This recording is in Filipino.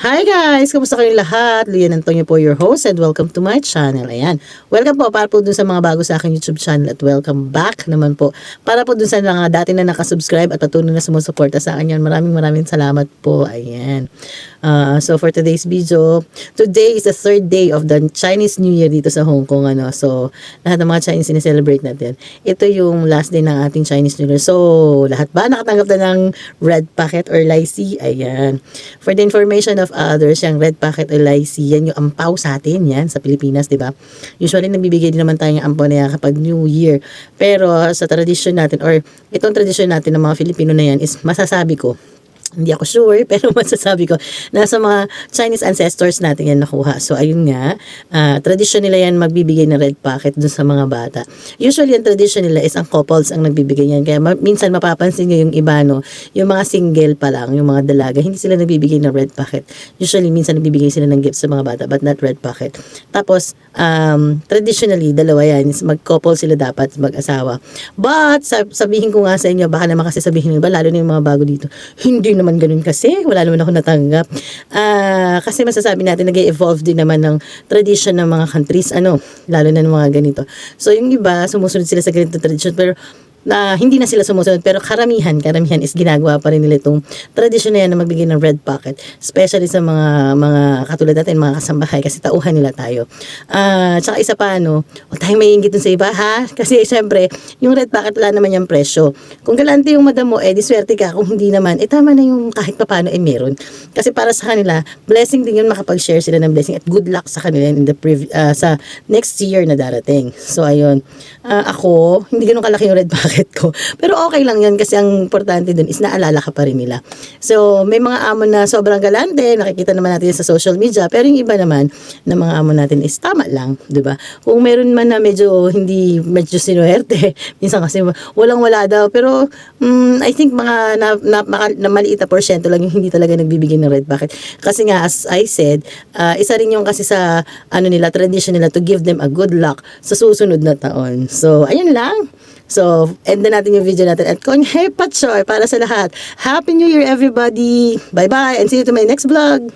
Hi guys! Kamusta kayong lahat? Lian Antonio po your host and welcome to my channel. Ayan. Welcome po para po dun sa mga bago sa aking YouTube channel at welcome back naman po. Para po dun sa mga dati na nakasubscribe at patuloy na sumusuporta sa akin yan. Maraming maraming salamat po. Ayan. Uh, so for today's video, today is the third day of the Chinese New Year dito sa Hong Kong. Ano? So lahat ng mga Chinese sineselebrate natin. Ito yung last day ng ating Chinese New Year. So lahat ba nakatanggap na ng red packet or lychee? Ayan. For the information of others, yung red packet lychee, yan yung ampaw sa atin, yan, sa Pilipinas, di ba? Usually, nagbibigay din naman tayo ng ampaw na yan kapag New Year. Pero sa tradition natin, or itong tradition natin ng mga Filipino na yan, is masasabi ko, hindi ako sure, pero masasabi ko, nasa mga Chinese ancestors natin yan nakuha. So, ayun nga, ah, tradition nila yan magbibigay ng red packet dun sa mga bata. Usually, ang tradition nila is ang couples ang nagbibigay yan. Kaya ma- minsan mapapansin nyo yung iba, no, yung mga single pa lang, yung mga dalaga, hindi sila nagbibigay ng red packet. Usually, minsan nagbibigay sila ng gifts sa mga bata, but not red packet. Tapos, um, traditionally, dalawa yan, mag-couple sila dapat, mag-asawa. But, sab- sabihin ko nga sa inyo, baka naman kasi sabihin nyo, ba, lalo na yung mga bago dito, hindi naman ganun kasi, wala naman ako natanggap. Ah, kasi masasabi natin, nag evolve din naman ng tradition ng mga countries, ano, lalo na ng mga ganito. So, yung iba, sumusunod sila sa ganito tradition, pero na hindi na sila sumusunod pero karamihan karamihan is ginagawa pa rin nila itong tradisyon na yan na magbigay ng red pocket especially sa mga mga katulad natin mga kasambahay kasi tauhan nila tayo. Ah tsaka isa pa ano o tayong may ingit dun sa iba ha? Kasi syempre yung red pocket wala naman yung presyo. Kung galante yung madam mo eh di swerte ka. Kung hindi naman eh tama na yung kahit papano eh meron. Kasi para sa kanila blessing din yun makapag-share sila ng blessing at good luck sa kanila in the ah, sa next year na darating. So ayun. Ah, ako hindi ganun kalaki yung red pocket ko. Pero okay lang yun kasi ang importante dun is naalala ka pa rin nila. So may mga amo na sobrang galante nakikita naman natin sa social media pero yung iba naman na mga amo natin is tama lang di ba? Kung meron man na medyo hindi medyo sinuwerte minsan kasi walang wala daw pero mm, I think mga na, na, maka- na maliit na porsyento lang yung hindi talaga nagbibigay ng red bucket. Kasi nga as I said ah, isa rin yung kasi sa ano nila tradition nila to give them a good luck sa susunod na taon. So ayun lang So, end na natin yung video natin. At kung hey, Patsoy, para sa lahat. Happy New Year, everybody! Bye-bye, and see you to my next vlog!